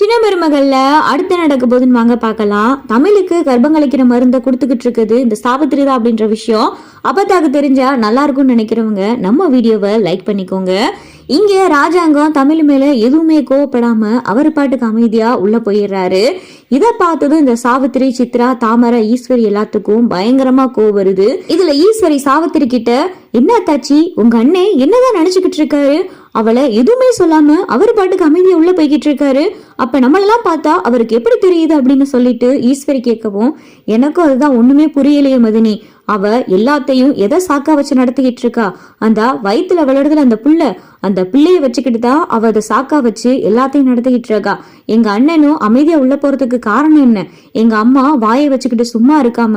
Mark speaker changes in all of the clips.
Speaker 1: சின்ன பெருமகள்ல அடுத்து நடக்க போகுதுன்னு வாங்க பார்க்கலாம். தமிழுக்கு கர்ப்பம் கலைக்கிற மருந்தை கொடுத்துக்கிட்டு இருக்குது இந்த சாவித்திரி தான் அப்படின்ற விஷயம். அப்பத்தாக்கு தெரிஞ்சா நல்லா இருக்கும்னு நினைக்கிறவங்க நம்ம வீடியோவை லைக் பண்ணிக்கோங்க. இங்க ராஜாங்கம் தமிழ் மேல எதுவுமே கோவப்படாம அவர் பாட்டுக்கு அமைதியா உள்ள போயிடுறாரு. இதை பார்த்ததும் இந்த சாவித்திரி சித்ரா தாமரை ஈஸ்வரி எல்லாத்துக்கும் பயங்கரமா கோவம் வருது. இதுல ஈஸ்வரி சாவித்திரி கிட்ட என்ன தாச்சி உங்க அண்ணன் என்னதான் நினைச்சுக்கிட்டு இருக்காரு? அவளை எதுவுமே சொல்லாம அவர் பாட்டுக்கு அமைதியா உள்ள போய்கிட்டு இருக்காரு. அப்ப நம்மளெல்லாம் பார்த்தா அவருக்கு எப்படி தெரியுது அப்படின்னு சொல்லிட்டு ஈஸ்வரி கேட்கவும் எனக்கும் அதுதான் ஒண்ணுமே புரியலையே மதினி. அவ எல்லாத்தையும் எதை சாக்கா வச்சு நடத்திக்கிட்டு இருக்கா அந்த வயிற்றுல வளருதுல அந்த புள்ள. அந்த பிள்ளைய வச்சுக்கிட்டு தான் அவ அதை சாக்கா வச்சு எல்லாத்தையும் நடத்திக்கிட்டு இருக்கா எங்க அண்ணனும் அமைதியா உள்ள போறதுக்கு காரணம் என்ன? எங்க அம்மா வாயை வச்சுக்கிட்டு சும்மா இருக்காம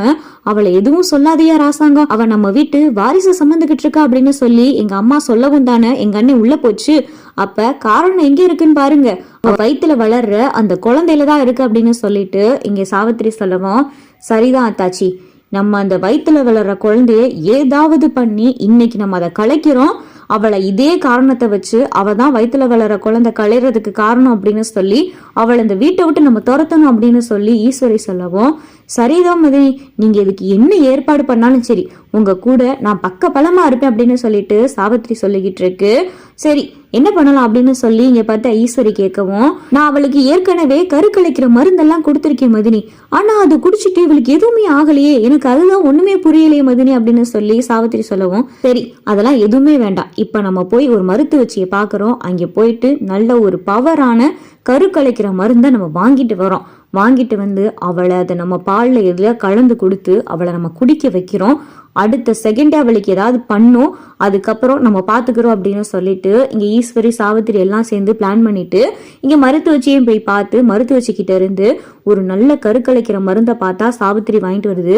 Speaker 1: அவளை எதுவும் சொல்லாதையா ராசாங்கம்? அவ நம்ம வீட்டு வாரிசு சம்மந்துகிட்டு இருக்கா அப்படின்னு சொல்லி எங்க அம்மா சொல்லவும் தானே எங்க அண்ணன் உள்ள போச்சு. அப்ப காரணம் எங்க இருக்குன்னு பாருங்க. அவ வயித்துல வளர்ற அந்த குழந்தையில தான் இருக்கு அப்படின்னு சொல்லிட்டு இங்க சாவித்திரி சொல்லவும் சரிதான் அத்தாச்சி. நம்ம அந்த வயித்துல வளர்ற குழந்தைய ஏதாவது பண்ணி இன்னைக்கு நம்ம அதை கலைக்கிறோம். அவளை இதே காரணத்தை வச்சு அவ தான் வயித்துல வளர குழந்தை களையிறதுக்கு காரணம் அப்படின்னு சொல்லி அவளை இந்த வீட்டை விட்டு நம்ம துரத்தணும் அப்படின்னு சொல்லி ஈஸ்வரி சொல்லவும் சரிதான் மதினி நீங்க இதுக்கு என்ன ஏற்பாடு பண்ணாலும் சரி உங்க கூட நான் பக்க பலமா இருப்பேன் அப்படின்னு சொல்லிட்டு சாவித்ரி சொல்லிக்கிட்டு இருக்கு. சரி என்ன பண்ணலாம் அப்படின்னு சொல்லி இங்க பார்த்தா ஈஸ்வரி கேட்கவும் நான் அவளுக்கு ஏற்கனவே கருக்கலைக்கிற மருந்தெல்லாம் கொடுத்துருக்கேன் மதினி. ஆனா அது குடிச்சிட்டு இவளுக்கு எதுவுமே ஆகலையே எனக்கு அதுதான் ஒண்ணுமே புரியலையே மதினி அப்படின்னு சொல்லி சாவித்திரி சொல்லவும் சரி அதெல்லாம் எதுவுமே வேண்டாம். இப்ப நம்ம போய் ஒரு மருத்துவச்சியை பாக்குறோம் அங்க போயிட்டு நல்ல ஒரு பவரான கருக்கலைக்கிற மருந்தை நம்ம வாங்கிட்டு வரோம் வாங்கிட்டு வந்து அவளை அதை நம்ம பாலில் எதில் கலந்து கொடுத்து அவளை நம்ம குடிக்க வைக்கிறோம். அடுத்த செகண்டே அவளுக்கு ஏதாவது பண்ணும். அதுக்கப்புறம் நம்ம பார்த்துக்கிறோம் அப்படின்னு சொல்லிட்டு இங்கே ஈஸ்வரி சாவித்திரி எல்லாம் சேர்ந்து பிளான் பண்ணிட்டு இங்கே மருத்துவச்சியும் போய் பார்த்து மருத்துவச்சிக்கிட்ட இருந்து ஒரு நல்ல கருக்கலைக்கிற மருந்தை பார்த்தா சாவித்திரி வாங்கிட்டு வருது.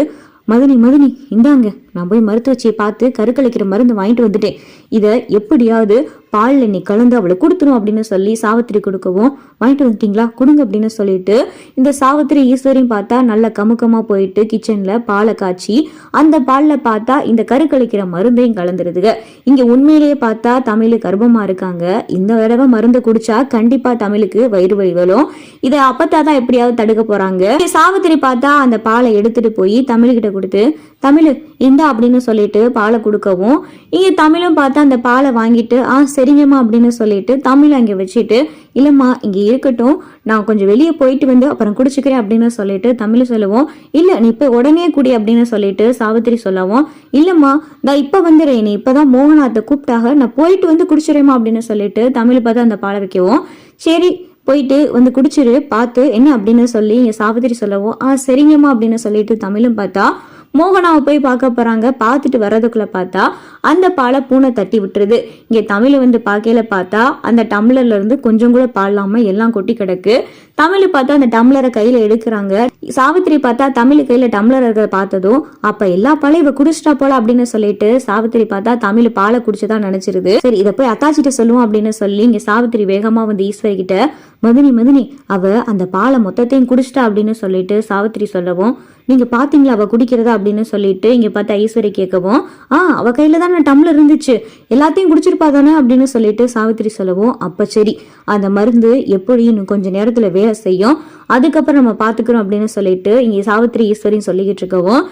Speaker 1: மதனி மதனி இந்தாங்க. நான் போய் மருத்துவச்சியை பார்த்து கருக்கலைக்கிற மருந்து வாங்கிட்டு வந்துட்டேன். இதை எப்படியாவது பாலில் நீ கலந்து அவளை கொடுத்துரும் அப்படின்னு சொல்லி சாவித்திரி கொடுக்கவும் வாங்கிட்டு வந்துட்டீங்களா? கொடுங்க அப்படின்னு சொல்லிட்டு இந்த சாவித்திரி ஈஸ்வரியும் பார்த்தா நல்ல கமுக்கமா போயிட்டு கிச்சன்ல பாலை காய்ச்சி அந்த பாலில் பார்த்தா இந்த கருக்கழிக்கிற மருந்தையும் கலந்துருதுங்க இங்க உண்மையிலேயே பார்த்தா தமிழ் கர்ப்பமா இருக்காங்க. இந்த தடவை மருந்து குடிச்சா கண்டிப்பா தமிழுக்கு வயிறு வழி வரும். இதை அப்பத்தா தான் எப்படியாவது தடுக்க போறாங்க. சாவித்திரி பார்த்தா அந்த பாலை எடுத்துட்டு போய் தமிழ்கிட்ட கொடுத்து தமிழ் இந்த அப்படின்னு சொல்லிட்டு பாலை கொடுக்கவும் இங்கே தமிழும் பார்த்தா அந்த பாலை வாங்கிட்டு ஆ சரிங்கம்மா அப்படின்னு சொல்லிட்டு தமிழ் அங்கே வச்சுட்டு இல்லைம்மா இங்கே இருக்கட்டும் நான் கொஞ்சம் வெளியே போயிட்டு வந்து அப்புறம் குடிச்சுக்கிறேன் அப்படின்னு சொல்லிட்டு தமிழ் சொல்லுவோம். இல்லை நீ இப்போ உடனே குடி அப்படின்னு சொல்லிட்டு சாவித்திரி சொல்லவும் இல்லைம்மா நான் இப்போ வந்துடுறேன் நீ இப்பதான் மோகனாத்தை கூப்பிட்டாக நான் போயிட்டு வந்து குடிச்சிடுறேம்மா அப்படின்னு சொல்லிட்டு தமிழ் பார்த்து அந்த பாலை வைக்கவும். சரி போயிட்டு வந்து குடிச்சிரு பார்த்து என்ன அப்படின்னு சொல்லி இங்கே சாவித்திரி சொல்லவும் ஆ சரிங்கம்மா அப்படின்னு சொல்லிட்டு தமிழும் பார்த்தா மோகனாவை போய் பார்க்க போறாங்க. பார்த்துட்டு வர்றதுக்குள்ள பார்த்தா அந்த பாலை பூனை தட்டி விட்டுருது. இங்க தமிழ் வந்து பார்க்கையில பார்த்தா அந்த டம்ளர்ல இருந்து கொஞ்சம் கூட பால் எல்லாம் கொட்டி கிடக்கு. தமிழ் பார்த்தா அந்த டம்ளரை கையில எடுக்கிறாங்க. சாவித்திரி பார்த்தா தமிழ் கையில டம்ளர் இருக்கிறத பார்த்ததும் அப்ப எல்லா பாலையும் இவ குடிச்சிட்டா போல அப்படின்னு சொல்லிட்டு சாவித்திரி பார்த்தா தமிழ் பாலை குடிச்சதா நினைச்சிருது. சரி இதை போய் அத்தாச்சிட்ட சொல்லுவோம் அப்படின்னு சொல்லி இங்க சாவித்திரி வேகமா வந்து ஈஸ்வரி கிட்ட மதினி மதினி அவ அந்த பாலை மொத்தத்தையும் குடிச்சிட்டா அப்படின்னு சொல்லிட்டு சாவித்திரி சொல்லவும் நீங்க பார்த்தீங்களா அவ குடிக்கிறதா அப்படின்னு சொல்லிட்டு இங்க பார்த்தா ஈஸ்வரி கேட்கவும் ஆ அவ தான் நான் டம்ளர் இருந்துச்சு. எல்லாத்தையும் குடிச்சிருப்பா தானே அப்படின்னு சொல்லிட்டு சாவித்திரி சொல்லவும் அப்ப சரி. அந்த மருந்து எப்படி இன்னும் கொஞ்ச நேரத்துல வேலை செய்யும்? அதுக்கப்புறம் நம்ம பாத்துக்கிறோம் அப்படின்னு சொல்லிட்டு இங்க சாவித்திரி ஈஸ்வரின்னு சொல்லிக்கிட்டு இருக்கவும்